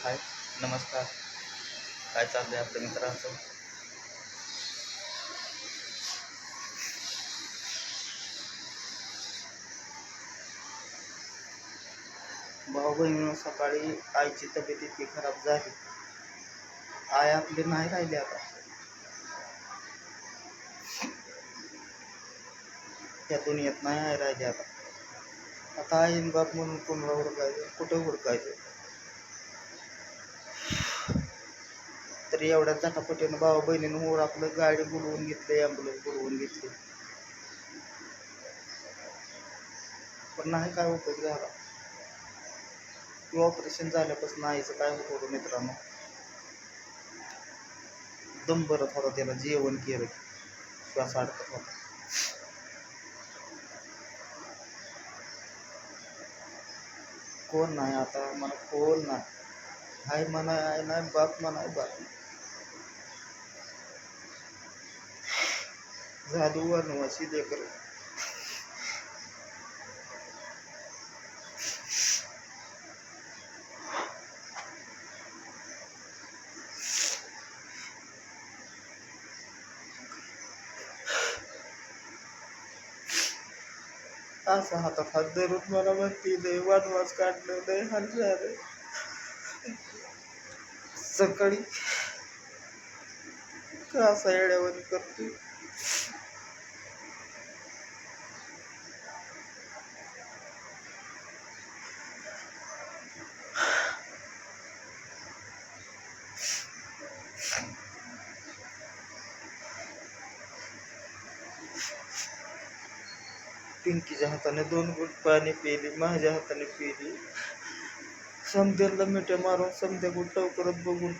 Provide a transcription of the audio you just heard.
हाय नमस्कार. काय चाललंय आपल्या मित्रांचं? भाऊ बहिणी सकाळी आईची तब्येत इतकी खराब झाली. आई आपली नाही राहिली आता. त्या दुनियेत नाही आई राहिली आता. आता आईन बाप म्हणून कोणाला हुडकायचं कुठं हुडकायचं तर एवढ्या झटापटीनं भावा बहिणीनं वर आपलं गाडी बोलवून घेतली ॲम्ब्युलन्स बोलवून घेतली. पण नाही काय उपयोग झाला. ऑपरेशन झाल्यापासून आईचं काय होत होतं मित्रांनो? दम भरत होता त्याला जेवण केलं श्वास अडकत होता. कोण नाही आता मला कोण नाही. आई म्हणा नाही बाप म्हणा बाप. जादू झाली वनवासी लेकर असं हातात हात धरून मला म्हणती लय वनवास काढलं लय हल्ला रे सकाळी का असा येड्यावर करतो पिंकीच्या हाताने दोन गुट पाणी पिली माझ्या हाताने पिली. समध्याला मिठ्या मारून समध्या गुट लवकरच बघून